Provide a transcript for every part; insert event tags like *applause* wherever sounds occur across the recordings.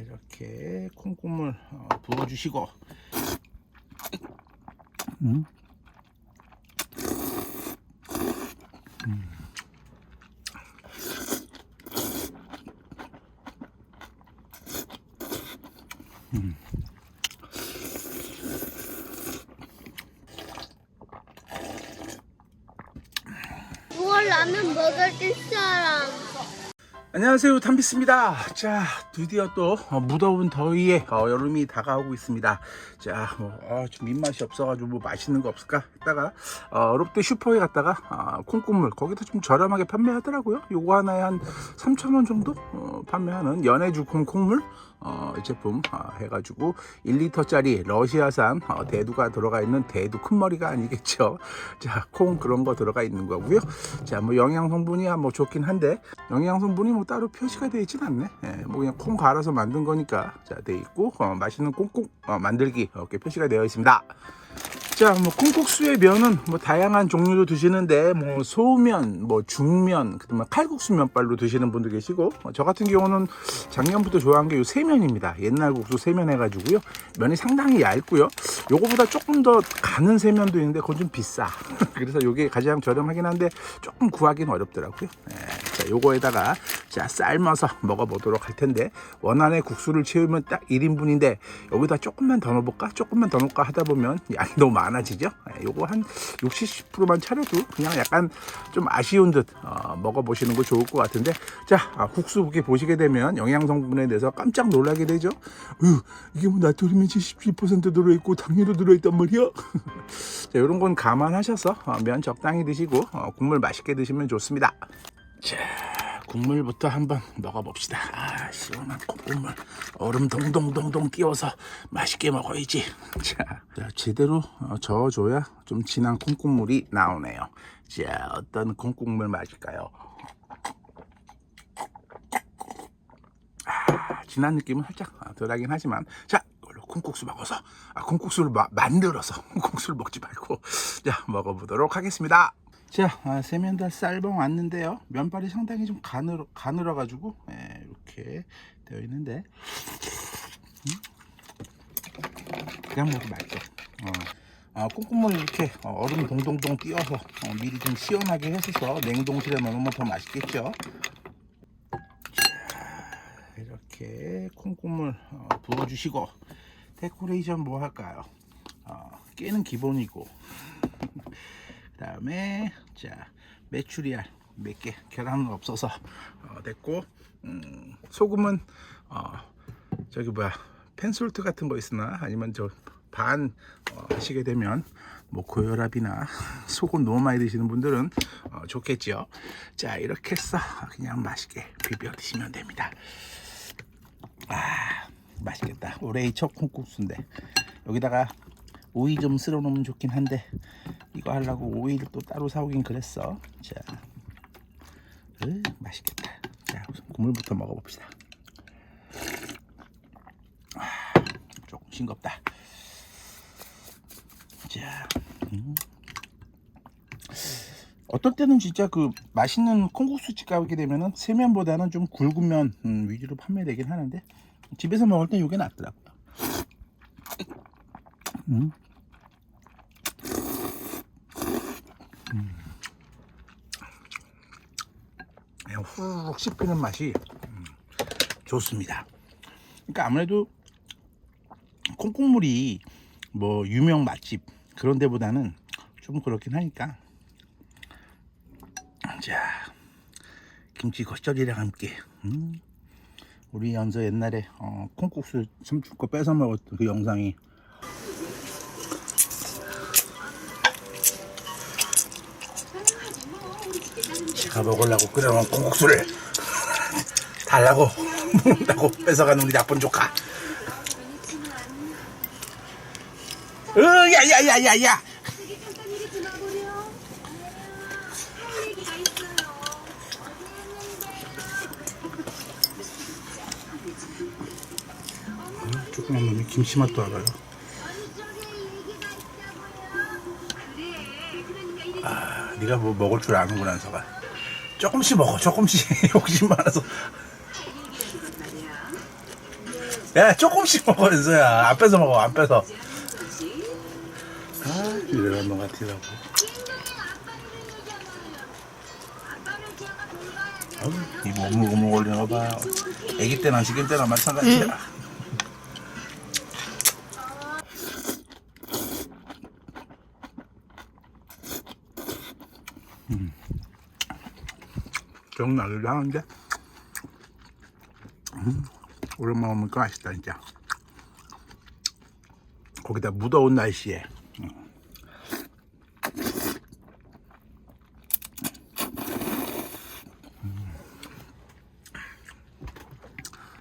이렇게 콩국물 어, 부어주시고 음. 라면 먹을 사람. 안녕하세요 담비스입니다 자 드디어 또 어, 무더운 더위에 어, 여름이 다가오고 있습니다 자뭐 어, 좀 입맛이 없어가지고 뭐 맛있는 거 없을까 했다가 어, 롯데 슈퍼에 갔다가 아, 콩국물 거기도 좀 저렴하게 판매하더라고요 요거 하나에 한 3,000원 정도 어, 판매하는 연해주콩 콩물 어, 이 제품 어, 해가지고 1리터짜리 러시아산 어, 대두가 들어가 있는 대두 큰 머리가 아니겠죠. *laughs* 자, 콩 그런 거 들어가 있는 거고요. 자, 뭐 영양 성분이야 뭐 좋긴 한데 영양 성분이 뭐 따로 표시가 되어 있진 않네. 예, 뭐 그냥 콩 갈아서 만든 거니까 자, 돼 있고 어, 맛있는 콩국 어, 만들기 이렇게 표시가 되어 있습니다. 자, 뭐 콩국수의 면은 뭐 다양한 종류로 드시는데 뭐 소면, 뭐 중면, 그다음에 칼국수 면발로 드시는 분도 계시고 어, 저 같은 경우는 작년부터 좋아한 게 요 세면입니다. 옛날 국수 세면 해가지고요. 면이 상당히 얇고요. 요거보다 조금 더 가는 세면도 있는데 그건 좀 비싸. *laughs* 그래서 요게 가장 저렴하긴 한데 조금 구하기는 어렵더라고요. 예, 자, 요거에다가 자 삶아서 먹어보도록 할 텐데 원안에 국수를 채우면 딱 1인분인데 여기다 조금만 더 넣어볼까? 조금만 더 넣을까 하다 보면 양이 너무 많아지죠. 예, 요거 한 60, 70%만 차려도 그냥 약간 좀 아쉬운 듯 어, 먹어보시는 거 좋을 것 같은데 자 아, 국수 이렇게 보시게 되면 영양 성분에 대해서 깜짝 놀라게 되죠. 으, 이게 뭐 나트륨이 77% 들어있고 당류도 들어있단 말이야. *laughs* 자, 이런 건 감안하셔서 어, 면 적당히 드시고 어, 국물 맛있게 드시면 좋습니다. 자, 국물부터 한번 먹어봅시다. 아, 시원한 콩국물. 얼음 동동동동 띄워서 맛있게 먹어야지. 자, 자, 제대로 어, 저어줘야 좀 진한 콩국물이 나오네요. 자, 어떤 콩국물 맛일까요? 아, 진한 느낌은 살짝 아, 덜하긴 하지만 자 이걸로 콩국수 먹어서 아, 콩국수를 마- 만들어서 *laughs* 콩국수를 먹지 말고 자 먹어보도록 하겠습니다 자 아, 세면 다 쌀봉 왔는데요 면발이 상당히 좀 가늘어, 가늘어 가지고 예, 이렇게 되어 있는데 음? 그냥 먹어도 맛있어 어. 아, 콩국물 이렇게 어, 얼음 동동동 띄워서 어, 미리 좀 시원하게 해서 냉동실에 넣으면 더 맛있겠죠 이렇게 콩국물 어, 부어주시고 데코레이션 뭐 할까요? 어, 깨는 기본이고 그 *laughs* 다음에 자 메추리알 몇 개 계란은 없어서 어, 됐고 음, 소금은 어, 저기 뭐야 펜솔트 같은 거 있으나 아니면 저 반 어, 하시게 되면 뭐 고혈압이나 소금 너무 많이 드시는 분들은 어, 좋겠죠. 자 이렇게 해서 그냥 맛있게 비벼 드시면 됩니다. 아 맛있겠다 올해의 첫 콩국수인데 여기다가 오이 좀 쓸어 놓으면 좋긴 한데 이거 하려고 오이를 또 따로 사오긴 그랬어 자 으, 맛있겠다 자 우선 국물부터 먹어봅시다 아, 조금 싱겁다 자 음. 어떨 때는 진짜 그 맛있는 콩국수집 가게 되면은 세면보다는 좀 굵은 면 음, 위주로 판매되긴 하는데 집에서 먹을 땐 이게 낫더라고요. 음. 음. 그냥 후루룩 씹히는 맛이 음, 좋습니다. 그러니까 아무래도 콩국물이 뭐 유명 맛집 그런 데보다는 좀 그렇긴 하니까 자 김치 겉절이랑 함께 음, 우리 연서 옛날에 어, 콩국수 숨죽 거 뺏어 먹었던 그 영상이 제가 먹으려고 끓여놓은 콩국수를 달라고 먹는다고 뺏어가는 우리 나쁜 조카 으야야야야야 조그만 놈이 김치 맛도 알아요. 네가 뭐 먹을 줄 아는구나, 서가. 조금씩 먹어, 조금씩. *laughs* 욕심 많아서. 야 조금씩 먹어 연서야 안 뺏어 먹어 안 뺏어 아 이래가 너 같으라고 이거 오물오물 걸리는 거봐 애기 때나 지금 때나 마찬가지야 기억나기도 하는데 음, 오랜만에 먹으니까 맛있다 진짜 거기다 무더운 날씨에 음.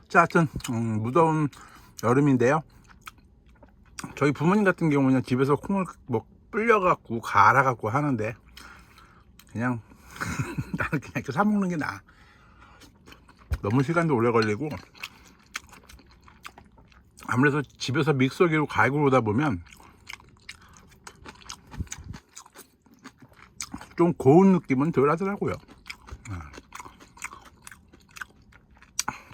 자, 하여튼 음, 무더운 여름인데요. 저희 부모님 같은 경우는 집에서 콩을 뭐 불려갖고 갈아갖고 하는데 그냥 *laughs* 그냥 이렇게 사 먹는 게 나아. 너무 시간도 오래 걸리고 아무래도 집에서 믹서기로 갈고 오다 보면 좀 고운 느낌은 덜 하더라고요.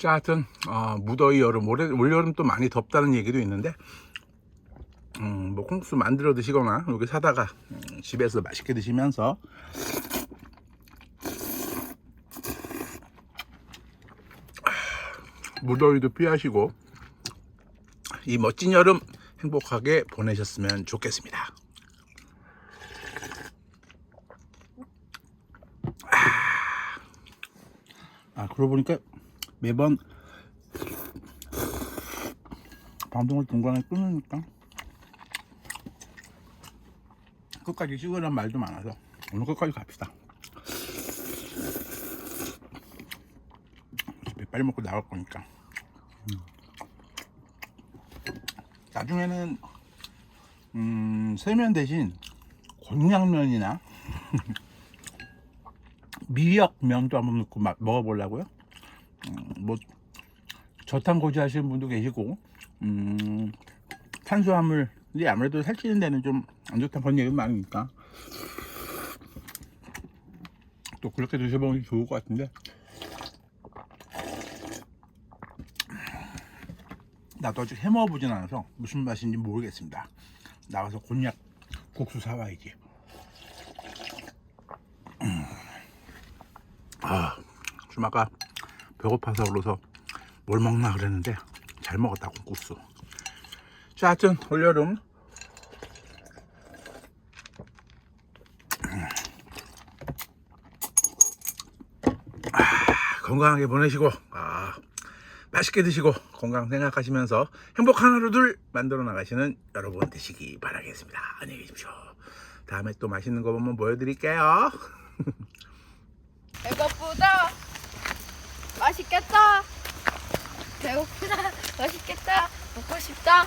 자, 하여튼 어, 무더위 여름, 올해 올여름 또 많이 덥다는 얘기도 있는데 음, 뭐 콩국수 만들어 드시거나 이렇게 사다가 음, 집에서 맛있게 드시면서 무더위도 피하시고 이 멋진 여름 행복하게 보내셨으면 좋겠습니다. 아, 그러고 보니까 매번 방송을 중간에 끊으니까 끝까지 찍으란 말도 많아서 오늘 끝까지 갑시다. 빨리 먹고 나갈 거니까. 음. 나중에는 음, 세면 대신 곤약면이나 *laughs* 미역면도 한번 넣고 마- 먹어보려고요. 음, 뭐 저탄 고지 하시는 분도 계시고 음, 탄수화물이 아무래도 살찌는 데는 좀 안 좋다는 그런 얘기가 많으니까 또 그렇게 드셔보면 좋을 것 같은데 나도 아직 해먹어보진 않아서 무슨 맛인지 모르겠습니다. 나가서 곤약 국수 사와야지. 음. 아, 좀 아까 배고파서 그러서 뭘 먹나 그랬는데 잘 먹었다 국수. 자 하여튼 올여름. 아, 건강하게 보내시고 아, 맛있게 드시고 건강 생각하시면서 행복한 하루들 만들어 나가시는 여러분 되시기 바라겠습니다 안녕히 계십시오 다음에 또 맛있는 거 한번 보여드릴게요 *laughs* 배고프다. 맛있겠다. 배고프다. *laughs* 맛있겠다. 먹고 싶다.